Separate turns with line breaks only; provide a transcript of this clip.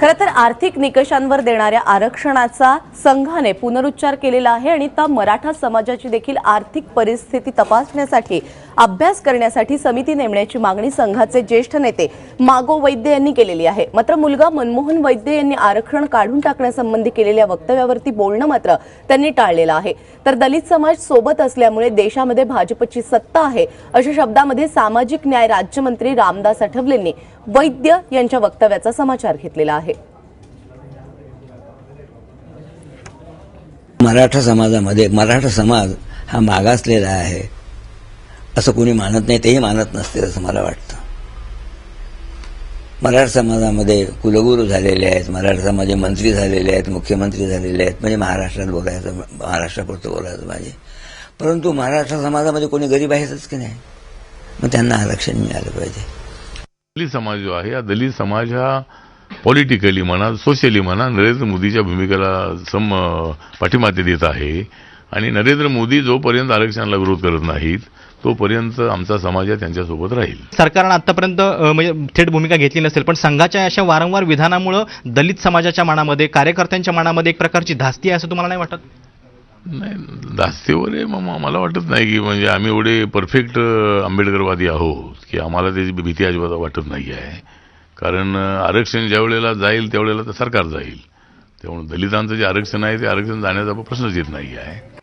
खरं तर आर्थिक निकषांवर देणाऱ्या आरक्षणाचा संघाने पुनरुच्चार केलेला आहे आणि त्या मराठा समाजाची देखील आर्थिक परिस्थिती तपासण्यासाठी अभ्यास करण्यासाठी समिती नेमण्याची मागणी संघाचे ज्येष्ठ नेते मागो वैद्य यांनी केलेली आहे. मात्र मुलगा मनमोहन वैद्य यांनी आरक्षण काढून टाकण्यासंबंधी केलेल्या वक्तव्यावरती बोलणं मात्र त्यांनी टाळलेलं आहे. तर दलित समाज सोबत असल्यामुळे देशामध्ये भाजपची सत्ता आहे अशा शब्दामध्ये सामाजिक न्याय राज्यमंत्री रामदास आठवलेंनी वैद्य यांच्या वक्तव्याचा समाचार घेतलेला आहे.
मराठा समाजामध्ये मराठा समाज हा मागासलेला आहे असं कोणी मानत नाही तेही मानत नसतील असं मला वाटतं. मराठा समाजामध्ये कुलगुरू झालेले आहेत मराठा समाजाचे मंत्री झालेले आहेत मुख्यमंत्री झालेले आहेत म्हणजे महाराष्ट्रात बोलायचं महाराष्ट्रापुरतं बोलायचं माझे परंतु महाराष्ट्र समाजामध्ये कोणी गरीब आहेतच की नाही? मग त्यांना आरक्षण मिळालं पाहिजे.
दलित समाज जो आहे हा दलित समाज हा पॉलिटिकली म्हणा सोशली म्हणा नरेंद्र मोदीच्या भूमिकेला सम पाठिंबा ते देत आहे. आणि नरेंद्र मोदी जोपर्यंत आरक्षणाला विरोध करत नाहीत तोपर्यंत आमचा समाज त्यांच्यासोबत राहील.
सरकारनं आतापर्यंत म्हणजे थेट भूमिका घेतली नसेल पण संघाच्या अशा वारंवार विधानामुळं दलित समाजाच्या मनामध्ये कार्यकर्त्यांच्या मनामध्ये एक प्रकारची धास्ती आहे असं तुम्हाला नाही वाटत?
नाही दास्तीवर आहे मग मला वाटत नाही की म्हणजे आम्ही एवढे परफेक्ट आंबेडकरवादी आहोत की आम्हाला त्याची भीती अजिबात वाटत नाही आहे. कारण आरक्षण ज्या वेळेला जाईल त्यावेळेला तर सरकार जाईल. त्यामुळे दलितांचं जे आरक्षण आहे ते आरक्षण जाण्याचा प्रश्नच येत नाही आहे.